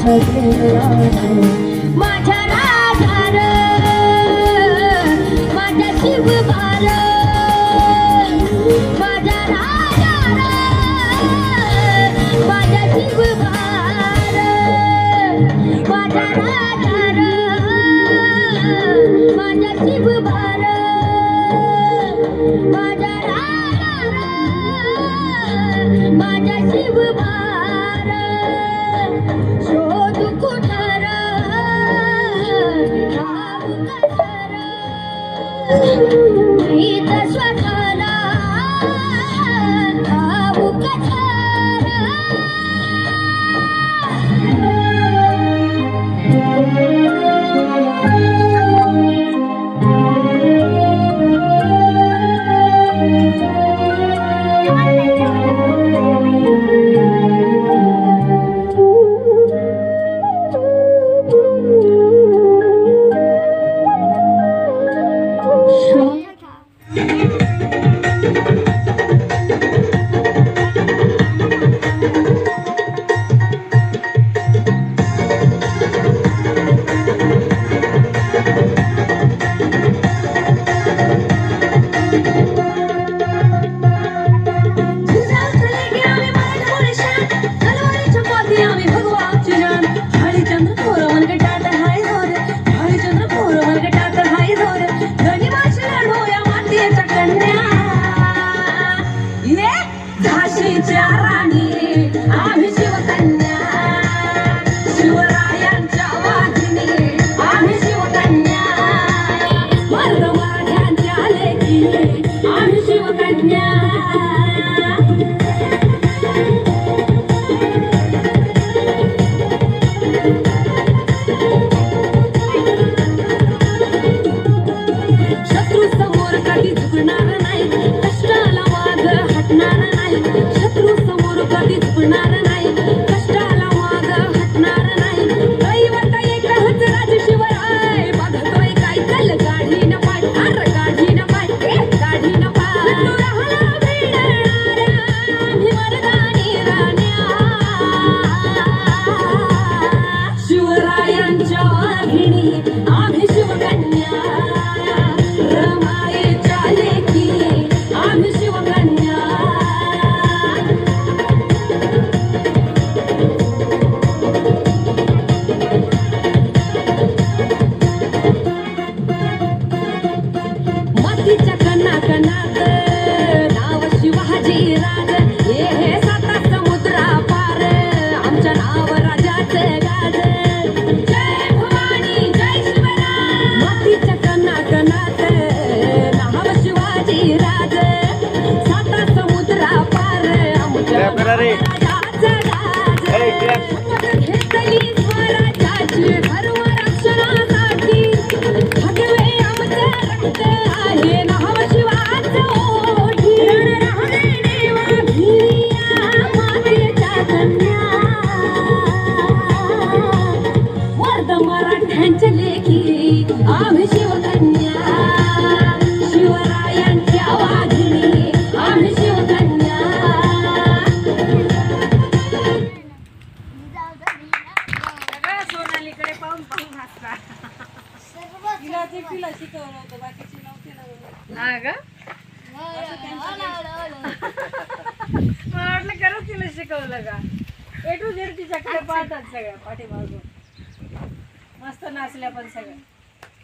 เธอเสียมาเธอ स्वकार Thank you.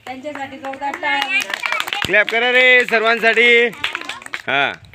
त्यांच्यासाठी clap करा रे सर्वांसाठी. हां.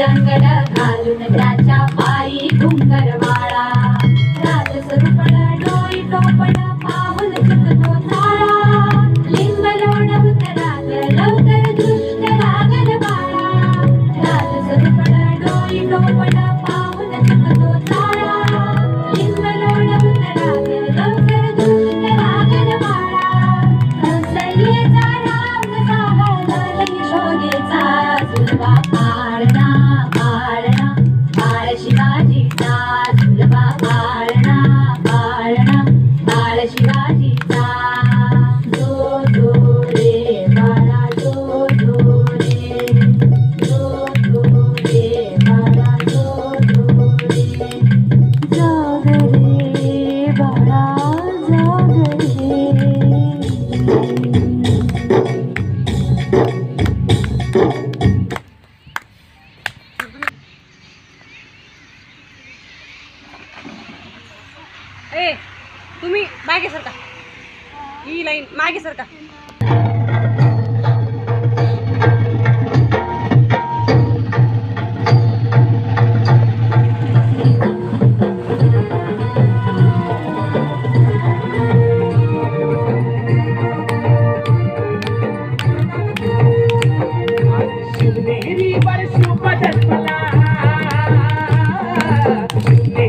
उंची अंगड घालून त्याच्या पाय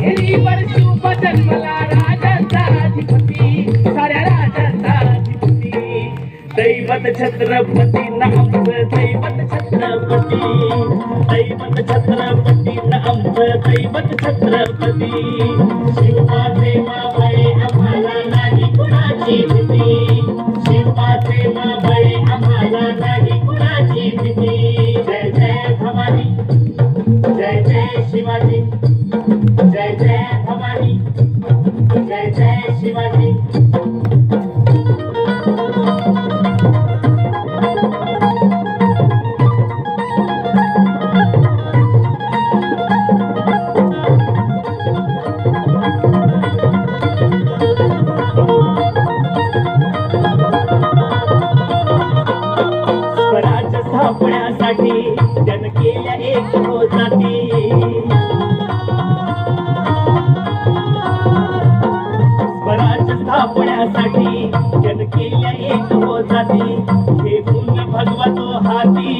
शिवनेरी वर शिवबदन मला अधिपती साऱ्या राजाचा अधिपती दैवत छत्रपती नाम दैवत छत्रपती. दैवत छत्रपती नाम दैवत छत्रपती. शिवमाते मावळे आम्हाला नाही कुणाची जन केल्या एक हो जाती स्वराज स्थापण्यासाठी जन केल्या एक हो जाती हे पुण्य भगवतो हाती.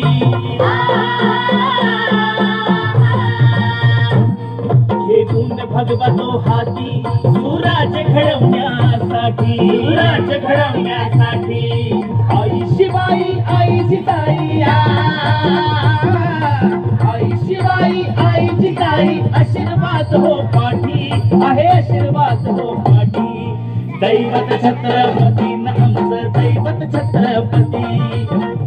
हे पुण्य भगवतो हाती. सुराज घडवण्यासाठी. सुराज घडवण्यासाठी. शिवाई आई शिवाई आई जिजाई आशीर्वाद हो पाठी आहे आशीर्वाद हो पाठी दैवत छत्रपती न आमचं दैवत छत्रपती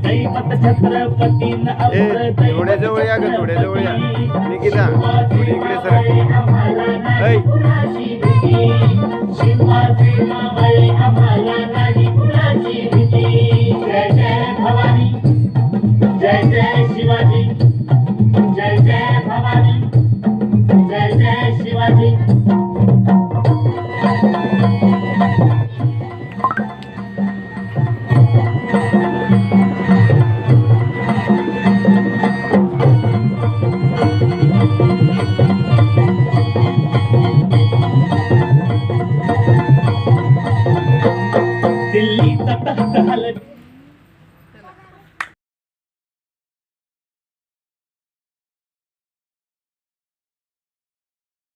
दैवत छत्रपती न आमचं ए, दैवत थोड्याजवळ या ग, थोड्याजवळ या. छत्रपती. निकिता, थोडी इकडे सरक. ऐ. कुणाची भीती शिवाजी मावळे आम्हाला Thank you.